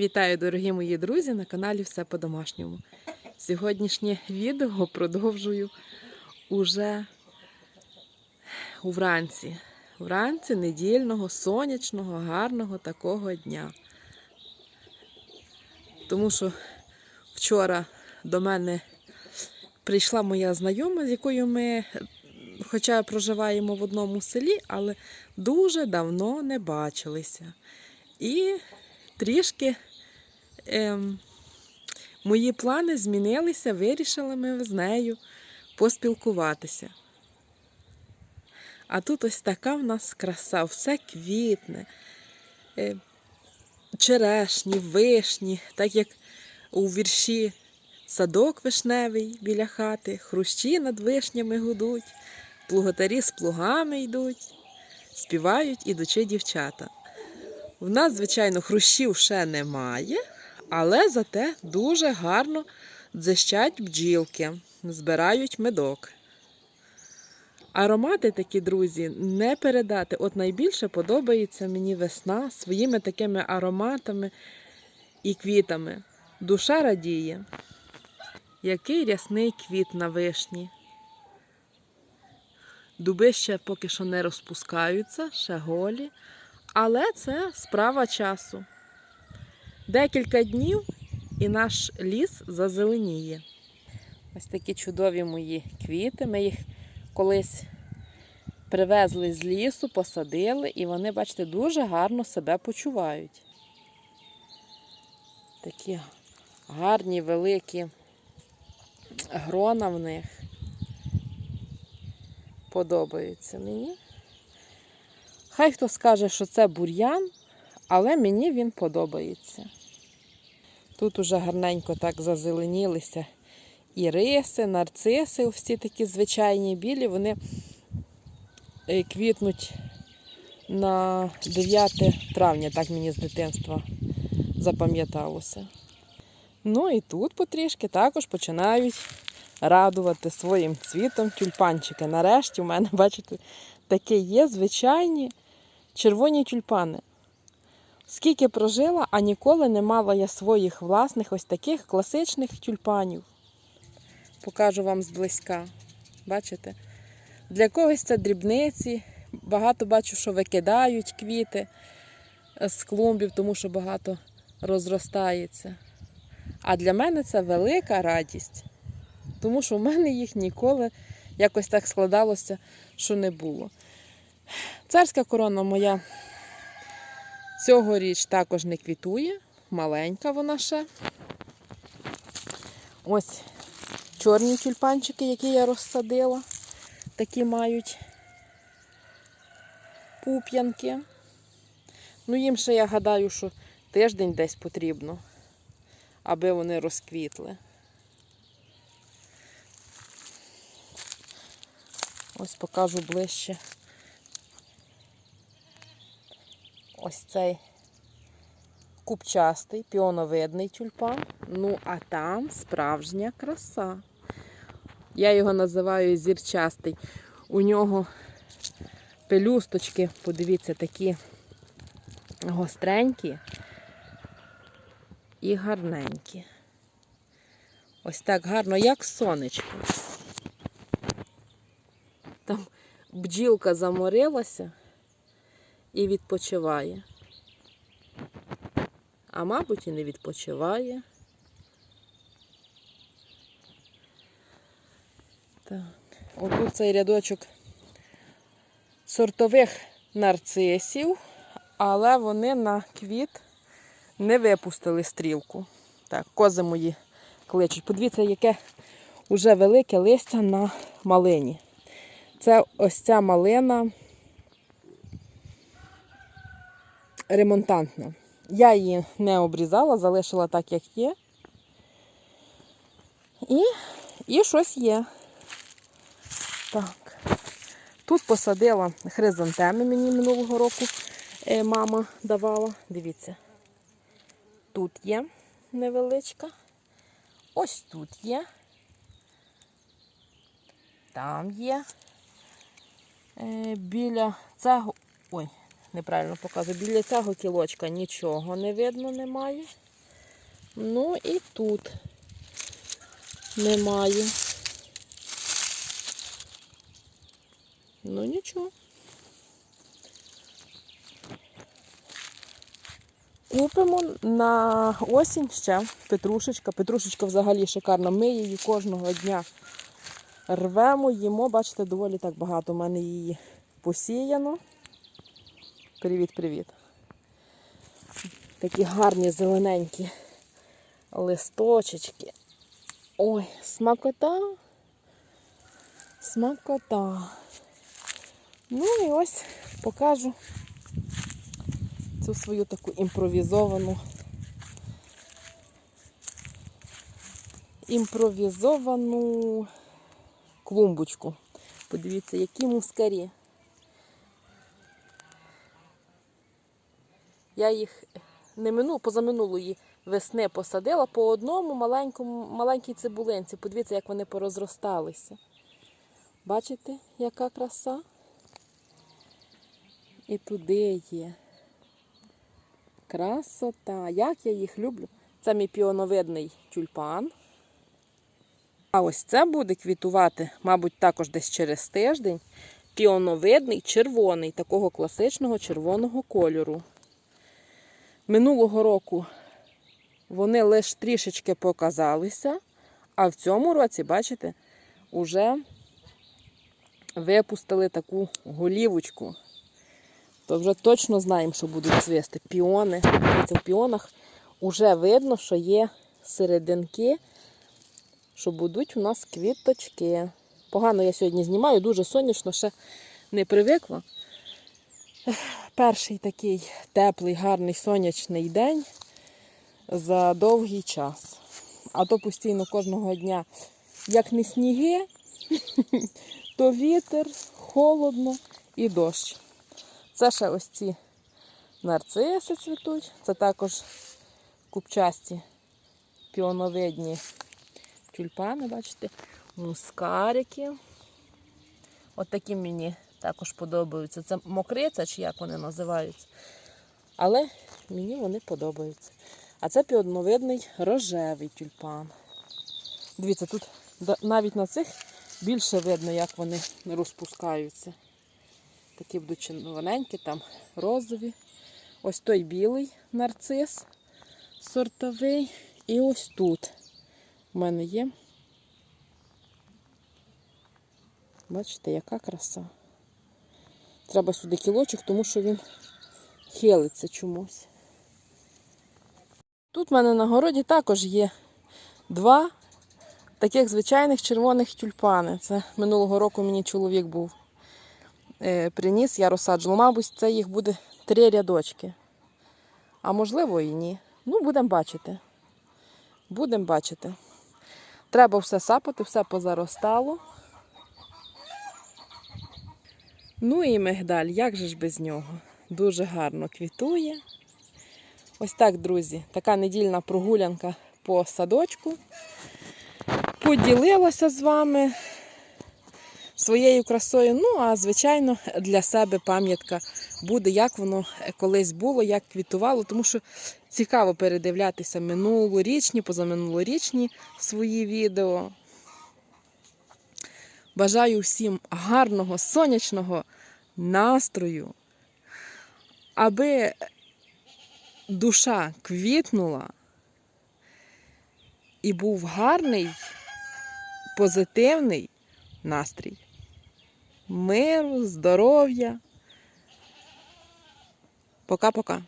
Вітаю, дорогі мої друзі, на каналі Все по-домашньому. Сьогоднішнє відео продовжую уже вранці. Вранці недільного, сонячного, гарного такого дня. Тому що вчора до мене прийшла моя знайома, з якою ми, хоча проживаємо в одному селі, але дуже давно не бачилися. І трішки ем, мої плани змінилися, вирішили ми з нею поспілкуватися. А тут ось така в нас краса, все квітне, е, черешні, вишні, так як у вірші садок вишневий біля хати, хрущі над вишнями гудуть, плуготарі з плугами йдуть, співають ідучи дівчата. В нас, звичайно, хрущів ще немає, але зате дуже гарно дзищать бджілки, збирають медок. Аромати такі, друзі, не передати. От найбільше подобається мені весна своїми такими ароматами і квітами. Душа радіє. Який рясний квіт на вишні. Дуби ще поки що не розпускаються, ще голі. Але це справа часу. Декілька днів і наш ліс зазеленіє. Ось такі чудові мої квіти. Ми їх колись привезли з лісу, посадили, і вони, бачите, дуже гарно себе почувають. Такі гарні, великі грона в них. Подобаються мені. Хай хто скаже, що це бур'ян, але мені він подобається. Тут уже гарненько так зазеленілися іриси, нарциси, всі такі звичайні білі, вони е, квітнуть на 9 травня, так мені з дитинства запам'яталося. Ну і тут потрішки також починають радувати своїм цвітом тюльпанчики. Нарешті в мене, бачите, таке є звичайні червоні тюльпани. Скільки прожила, а ніколи не мала я своїх власних ось таких класичних тюльпанів. Покажу вам зблизька. Бачите? Для когось це дрібниці. Багато бачу, що викидають квіти з клумбів, тому що багато розростається. А для мене це велика радість, тому що в мене їх ніколи якось так складалося, що не було. Царська корона моя цьогоріч також не квітує, маленька вона ще. Ось чорні тюльпанчики, які я розсадила, такі мають пуп'янки. Ну, їм ще я гадаю, що тиждень десь потрібно, аби вони розквітли. Ось покажу ближче. Ось цей купчастий, піоновидний тюльпан. Ну, а там справжня краса. Я його називаю зірчастий. У нього пелюсточки, подивіться, такі гостренькі і гарненькі. Ось так гарно, як сонечко. Там бджілка заморилася і відпочиває. А мабуть, і не відпочиває. Так, отут цей рядочок сортових нарцисів, але вони на квіт не випустили стрілку. Так, кози мої кличуть. Подивіться, яке вже велике листя на малині. Це ось ця малина ремонтантна. Я її не обрізала, залишила так, як є. І, і щось є. Так. Тут посадила хризантеми мені минулого року е, мама давала. Дивіться. Тут є невеличка. Ось тут є. Там є. Е, біля цього. Ой, неправильно показую. Біля цього кілочка нічого не видно немає. Ну і тут немає. Ну нічого. Купимо на осінь ще петрушечка. Петрушечка взагалі шикарна. Ми її кожного дня рвемо, їмо. Бачите, доволі так багато. У мене її посіяно. Привіт-привіт. Такі гарні зелененькі листочечки. Ой, смакота. Смакота. Ну і ось покажу цю свою таку імпровізовану. Імпровізовану клумбочку. Подивіться, які мускарі. Я їх не мину, позаминулої весни посадила по одному маленькому, маленькій цибулинці. Подивіться, як вони порозросталися. Бачите, яка краса? І туди є. Красота. Як я їх люблю. Це мій піоновидний тюльпан. А ось це буде квітувати, мабуть, також десь через тиждень. Піоновидний червоний, такого класичного червоного кольору. Минулого року вони лише трішечки показалися, а в цьому році, бачите, вже випустили таку голівочку. То вже точно знаємо, що будуть цвісти. Піони. Дивіться, в піонах вже видно, що є серединки, що будуть у нас квіточки. Погано я сьогодні знімаю, дуже сонячно, ще не привикла. Перший такий теплий, гарний сонячний день за довгий час. А то постійно кожного дня, як не сніги, то вітер, холодно і дощ. Це ще ось ці нарциси цвітуть. Це також купчасті піоновидні тюльпани, бачите, мускарики. От такі мені також подобаються. Це мокриця, чи як вони називаються. Але мені вони подобаються. А це піоновидний рожевий тюльпан. Дивіться, тут навіть на цих більше видно, як вони розпускаються. Такі будуть червоненькі, там розові. Ось той білий нарцис сортовий. І ось тут у мене є. Бачите, яка краса. Треба сюди кілочок, тому що він хилиться чомусь. Тут в мене на городі також є два таких звичайних червоних тюльпани. Це минулого року мені чоловік був е, приніс, я розсаджувала. Мабуть, це їх буде три рядочки. А можливо і ні. Ну, будемо бачити. Будемо бачити. Треба все сапати, все позаростало. Ну і мигдаль, як же ж без нього? Дуже гарно квітує. Ось так, друзі, така недільна прогулянка по садочку. Поділилася з вами своєю красою. Ну, а звичайно, для себе пам'ятка буде, як воно колись було, як квітувало, тому що цікаво передивлятися минулорічні, позаминулорічні свої відео. Бажаю всім гарного сонячного настрою, аби душа квітнула і був гарний, позитивний настрій. Миру, здоров'я. Пока-пока.